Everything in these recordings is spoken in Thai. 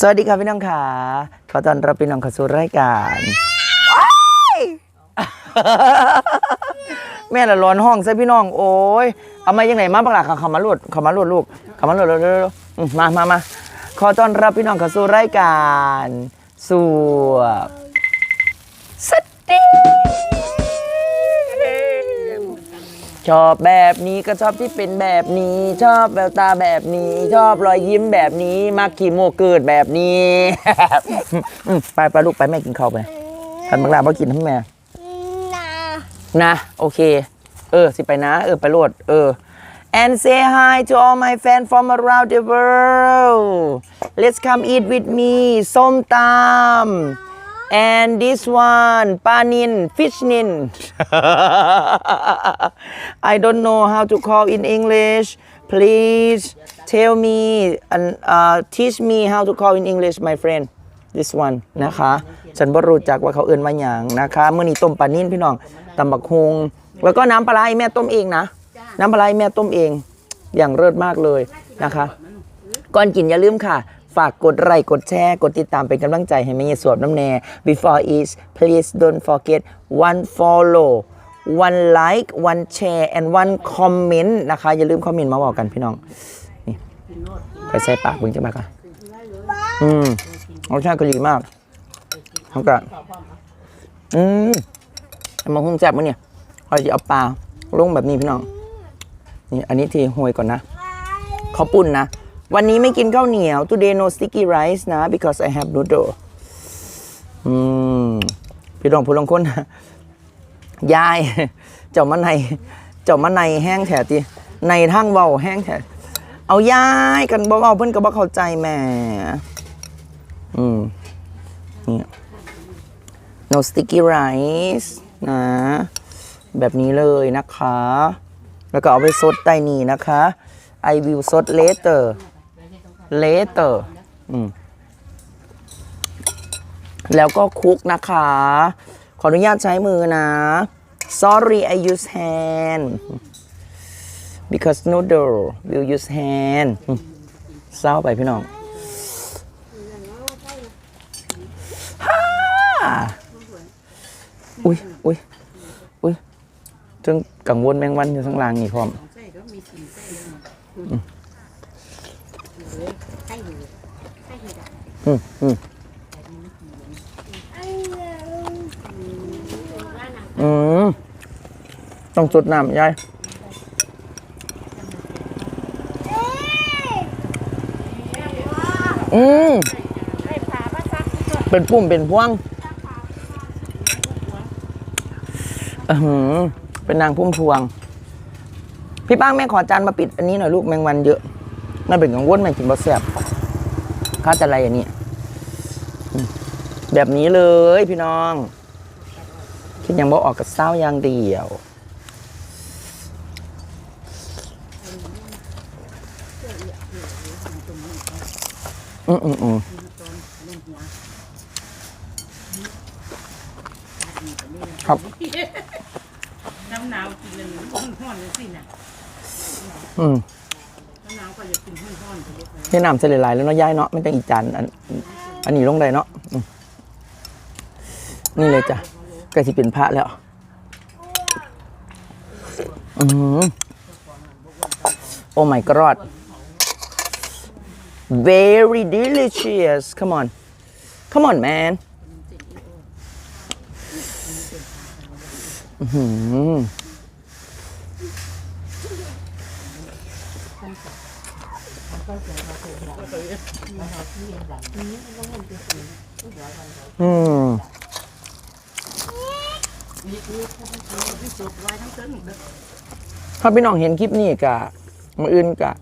สวัสดีครับพี่น้องขาขอต้อนรับพี่น้องเข้าสู่รายการแม่ละร้อนห้องใส่พี่น้องโอ้ยเอามายังไงมาบักหลักเขามาลวดเขามาลวดลูกเขามาลวดเร็วๆๆๆอืมมามามาขอต้อนรับพี่น้องเข้าสู่รายการสู่สตี ชอบแบบนี้ก็ชอบที่เป็นแบบนี้ ชอบแววตาแบบนี้ ชอบรอยยิ้มแบบนี้มักขี่โมเกิดแบบนี้ อืมไปไปลูกไปแม่กินข้าวไปทันบังลาบ่กินทั้งแม่นะโอเค เออ สิไปนะ เออ ไปโหลด เออ and say hi to all my fans from around the world let's come eat with me ส้มตำ and this one ปลานิน fish นิน I don't know how to call in English please tell me and uh, teach me how to call in English my friend this one นะคะ ฉันบ่รู้จักว่าเขาเอื่นว่าอย่างนะคะเมื่อนี้ต้มปลานิ่นพี่น้องตำบักฮงแล้วก็น้ำปลาไหลแม่ต้มเองนะ น้ำปลาไหลแม่ต้มเอง อย่างเลิศมากเลยนะคะ ก่อนกินอย่าลืมค่ะ ฝากกดไลค์กดแชร์ กดติดตามเป็นกำลังใจให้แม่ยายสวบน้ำแน่ before eat please don't forget one follow one like one share and one comment นะคะ อย่าลืมคอมเมนต์มาบอกกันพี่น้อง นี่ไปใส่ปากเบึงจังปากอะอืมรสชาติก็ดีมากแล้วก็อืมเอามาหุ้มแซ่บมั้เนี่ยเราจะเอาปลาลงแบบนี้พี่น้อง นี่อันนี้ทีห่วยก่อนนะข้าวปุ้นนะ วันนี้ไม่กินข้าวเหนียว today no sticky rice นะ because I have noodle อืมพี่รองผู้ลงคนนะยาย เจ้ามาในเจ้ามาในแห้งแถตีในทั้งเบาแห้งแถเอายายกันบ่เบาเพิ่อนก็บ่เข้าใจแม่อืมนี่ no sticky rice นะ แบบนี้เลยนะคะ แล้วก็เอาไปซดใต้นี้นะคะ I will ซด later later อืมแล้วก็คุกนะคะ ขออนุญาตใช้มือนะ sorry I use hand because noodle will use hand เศร้าไปพี่น้องฮ่าอุ้ยอุ้ยอุ้ยจึงกังวลแมงวันอยู่ข้างล่างนี่พร้อม อืมอืมอืมต้องจุดน้ำยายอืมเป็นปุ่มเป็นพวงอือหือเป็นนางพุ่มพวง พี่ป้างแม่ขอจานมาปิดอันนี้หน่อยลูกแมงวันเยอะน่าเป็นกังวลแม่กินบะแซ่บ ข้าจะอะไรอันนี้อืมแบบนี้เลยพี่น้องคิดยังบอกออกกับเศร้าอย่างเดียวอืมอืมอืมครับน้ำหนาวกินเลยห้อนห้อนเลยสิน่ะอืม นี่น้ำเสลายแล้วเนาะย้ายเนาะไม่ต้องอีจานอันอันนี้ลงได้เนาะนี่เลยจ้ะใกล้สิเป็นพระแล้วอืมโอ้ my god very delicious come on come on man อื้อ ออืมถ้าพี่น้องเห็นคลิปนี้กะมืออื่นกะ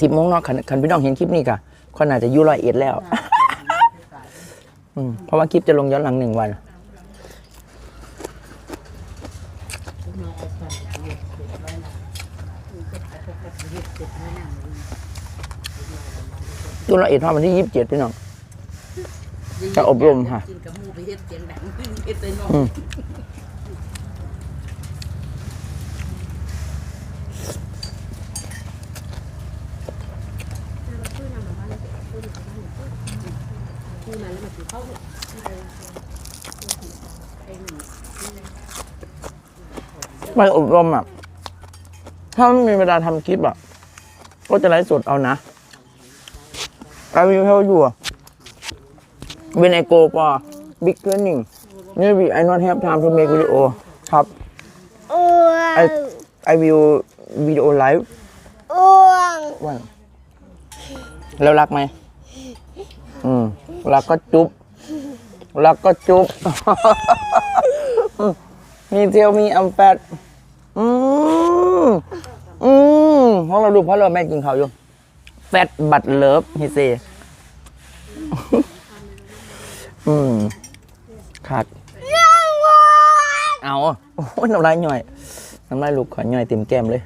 สิบโมงเนาะคันคันพี่น้องเห็นคลิปนี้กะคนอาจจะอยุ่รอยเอ็ดแล้วอืมเพราะว่าคลิปจะลงย้อนหลังหนึ่งวัน ตัวละเอียดฮอดวันที่ยี่สิบเจ็ดพี่น้อง จะอบรมค่ะไม่ไปอบรมอะ ถ้าไม่มีเวลาทำคลิปอะ ก็จะไลฟ์สดเอานะอาวิวเท่าอยู่เวนไอโกปอบิ๊กเทรนิ่งนี่วีไอนอตแฮปไทม์ทูเมกวิดีโอครับไอไอวิววิดีโอไลฟ์ว่าแล้วรักไหมอืมรักก็จุ๊บรักก็จุ๊บมีเทลมีอัมแปดอืม อืมเพราะเราดูเพราะเราแม่กินเขาวอยู่ แฟตบัตเลิฟฮิเซอืมขาดเอาโอ้ยน้ำลายหน่อย น้ำลายลูกขอหน่อยเต็มแก้มเลย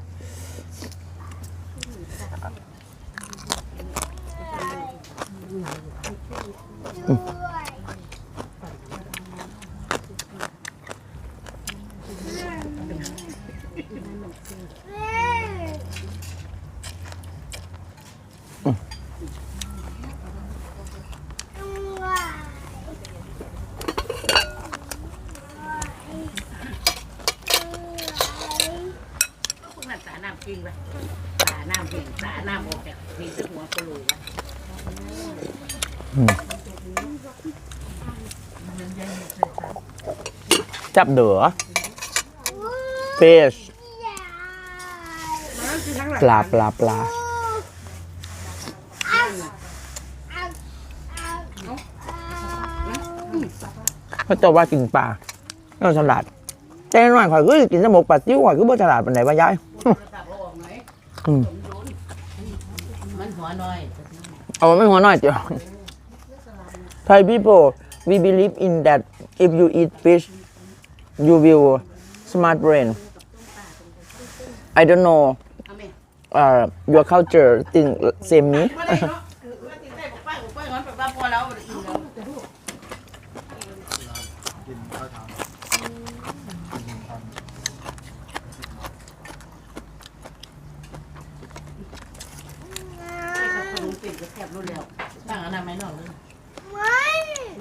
พวกนั้นสาน้ำกินไป สาน้าน้ำอกจากพีสหัวกะโหลกอะจับเดือ fish ปลาปลาปลาเขาจะว่ากินปลาก็ฉลาดแต่หน่อยข่อยก็กินสมกปลาติ้วข่อยก็บ่ฉลาดปานไหนวะยายอาออกไหมอืม นหัวน้อยเอาไม่หัวหน่อยเดียว Thai people we believe in that if you eat fish you will smart brain I don't know เอาไหม uh, your culture think same me ไม่ได้เนาะว่าติดได้บอกป้าบอกป้างั้นแบบว่าพอแล้วอิ่มแล้วติดกับแคบรู้แล้วตั้งอนามัยนอกเลย ไม่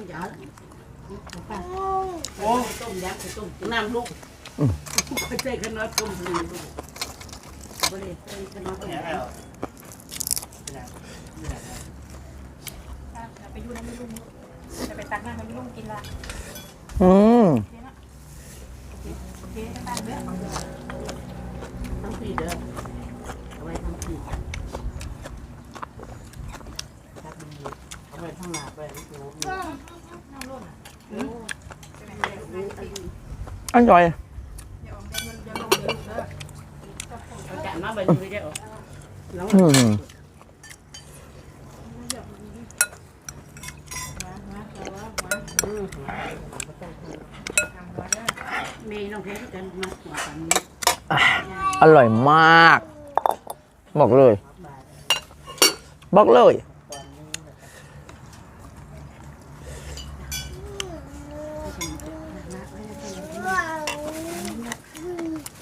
อย่า โอ้ต้มยำต้มน้ำลูกไม่ใช่ขนมต้มลืมลูกไม่ได้ใช่ขนมต้มยำไปอยู่น้ำไม่รุ่งจะไปตักน้ำน้ำไม่รุ่งกินละอืมโอเคก็ตักเด้อทั้งปีเด้อเอาไว้ทั้งปีเอาไว้ทั้งหน้าไป อร่อยอืมมีน้องเพชรกันมาหัวกันนี้อร่อยมาก บอกเลย บอกเลย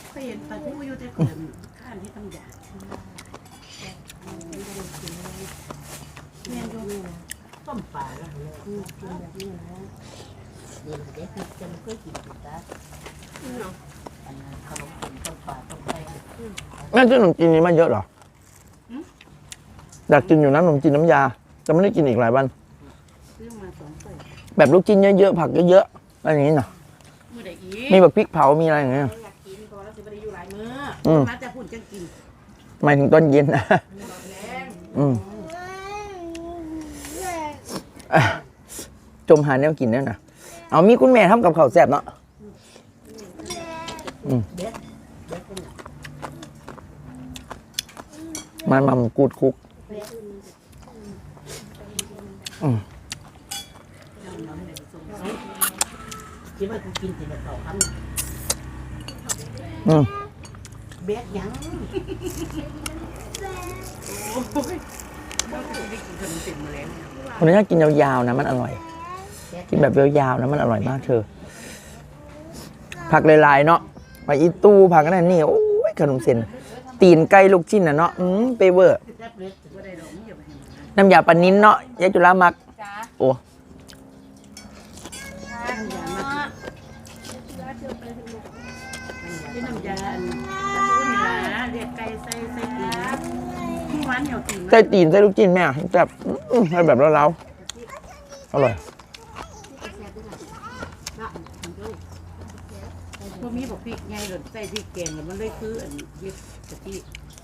เคยเห็นปลาทูอยู่แต่ก่อนข้านที่ตำยาแม่ดู ต้มปลาแล้วเดี๋ยวเด็กจะไม่เคยกินปลาอันนั้นขนมต้มต้มปลาต้มไก่แม่ซื้อขนมจีนนี้มาเยอะเหรออยากกินอยู่นะขนมจีนน้ำยาจะไม่ได้กินอีกหลายวัน ซื้อมาสองใส่แบบลูกชิ้นเยอะๆผักเยอะๆอะไรอย่างนี้เนาะมือได้อีมีแบบพริกเผามีอะไรอย่างเงี้ย อยากกินพอแล้วสิบได้อยู่หลายมื้อือม มาจะพูดจังกินหมายถึงตอนเย็นแรงอืม จมหาแนวกินเนี่ยนะเอามีคุณแม่ทำกับข้าวแซ่บเนาะมมันมัมกูดคุกคิดว่ากูกินแบบเขาคำอืมเบ็ดยังโอ้ยเราจะได้กินขนมติดมาแล้วคนนี้กินยาวๆนะมันอร่อย กินแบบยาวๆนะมันอร่อยมากเธอ ผักลายๆเนาะผักอีตู้ผักนั่นนี่โอ้ยขนมเส้นตีนไก่ลูกชิ้นอะเนาะอืมเปเวอร์น้ำยาปลานิ้นเนาะยาจุลามักโอ้ใส่ตีนใส่ลูกชิ้นแม่แบบแบบแล้วๆอร่อย ริกไงหรือใส่พริกแกงแล้วมันเลยคืออันเย็ดกะทิ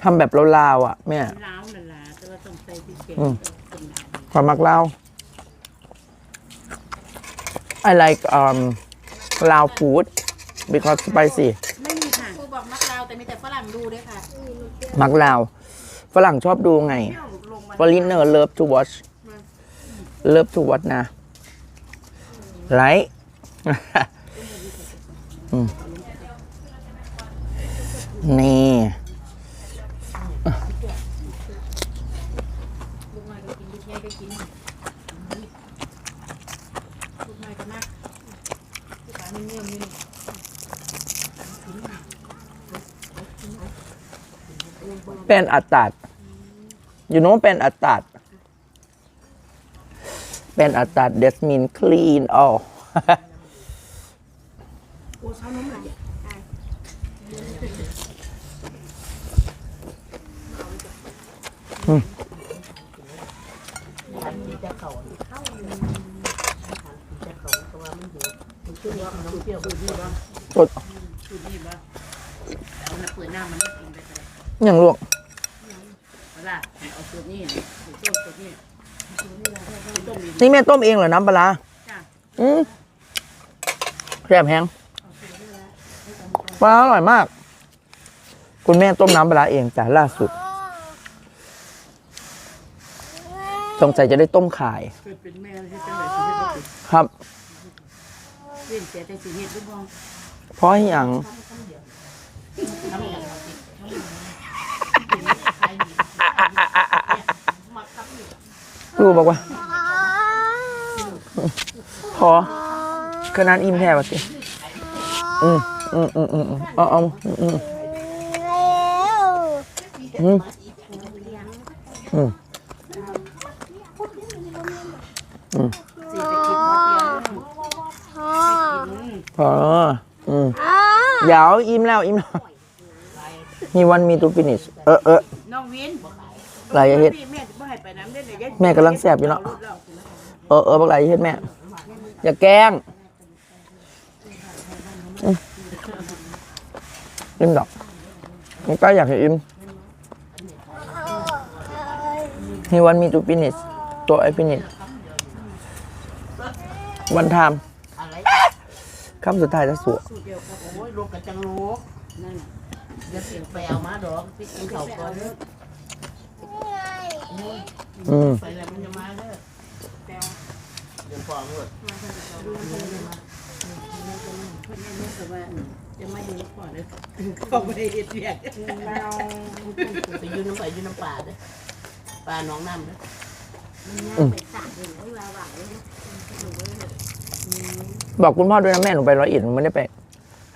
ทำแบบลาวๆอะแม่ล้าวนั่นล่ะแต่ว่าต้องใส่พริกแกงอืมเป็นหนาดีความมักลาว I like um ลาว food because spicy ไม่มีค่ะครูบอกมักเราแต่มีแต่ฝรั่งดูด้วยค่ะ มักลาว ฝรั่งชอบดูไง ไม่เอาลงมา foreigner love to watch love to watch นะ right อืม นี่ ลูกน้อยก็กินลูกใหญ่ก็กินลูกน้อยก็นักลูกสานี่เงี้ยนี่เป็นอัตตัดเป็นอัตตัดเป็นอัตตัด that mean clean all กดสูตรนี้ บ่เอาน้ำเปิดหน้ามันไม่กินไปเลยอย่างลวกเอาล่ะเอาสูตรนี้สูตรต้มสูตรนี้สูตรต้มอีกนี่แม่ต้มเองเหรอน้ำปลาร้าจ้ะอืมแซ่บแฮงปลาอร่อยมาก คุณแม่ต้มน้ำปลาร้าเองจ้ะล่าสุดสงสัยจะได้ต้มขายเคยเป็นแม่ที่จังไหนสิเฮ็ดบ่เป็น ครับ เว้นแต่แต่สิเฮ็ดบ่บ่เพราะอย่างทำอย่างลูกบอกว่าพอขนาดอิ่มแท้วะสิอืมอืมอืมอืมอืมเอาเอาอืมอืมอืม สิไปกินหมดเดียว พ่อ อืม พออืม อ้า เดี๋ยว อิ่มแล้วอิ่มแล้ว มีวันมีตูฟินิชเออเออน้องวินอะไรอย่าเฮ็ด แม่จะบ่ให้ไปน้ำเด้อเดี๋ยวแม่กำลังแซ่บอยู่เนาะ เออเออบักไหลเฮ็ดแม่ อย่าแกล้งอืมอิ่มดอกมันก็อยากให้อิ่ม He want me to finish ตัว I finish one time อะไร คำสุดท้ายจะสวยสูตรเดียวกันโอ้ยลูกกับจังลูกนั่นน่ะเดี๋ยวเสียงไปเอามาดอกไปกินข้าวก่อนเด้ออืมไปแล้วมันจะมาเด้อเดี๋ยวฟ้องเลยจะมาอยู่ก่อนเด้อเขาไม่ได้เฮ็ดเวียกไปอยู่น้ำไปอยู่น้ำป่าเด้อป่าหนองน้ำเด้อ บอกคุณพ่อด้วยนะแม่หนูไปร้อยเอ็ดหนูไม่ได้ไป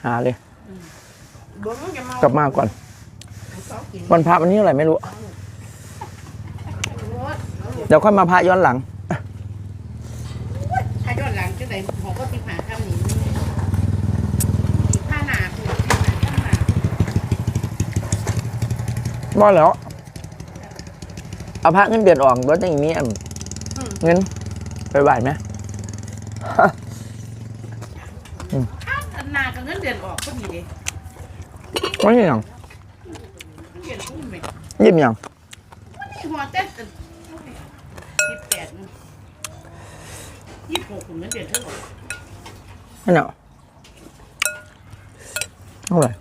หาเลย บ่มึงจะมากลับมาก่อน วันพระวันนี้อะไรไม่รู้เดี๋ยวค่อยมาพระย้อนหลัง ถ้าย้อนหลังจังได๋ของก็สิหาข้ามนี้ผ้าหนาคือผ้าหนาข้างหน้าว่าแล้ว เอาพระเงินเดือนออกรถจะอย่างนี้อันเงินไปไหวไหม อันหนากับเงินเดือนออกก็มีเด้ไม่ยังเดือนอุ้มไหมยิ้มยังที่หัวเต้นสิบแปดยี่สิบหกคุณเงินเดือนเท่าไหร่ไม่เนาะเท่าไหร่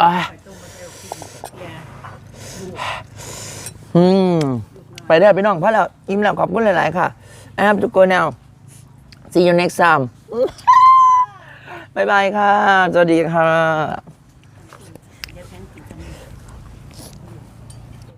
อ่ายาอืม ไปได้ไปน้องพระแล้ว อิ่มแล้วขอบคุณหลาย ๆ ค่ะ I have to go now see you next time บายบายค่ะ สวัสดีค่ะ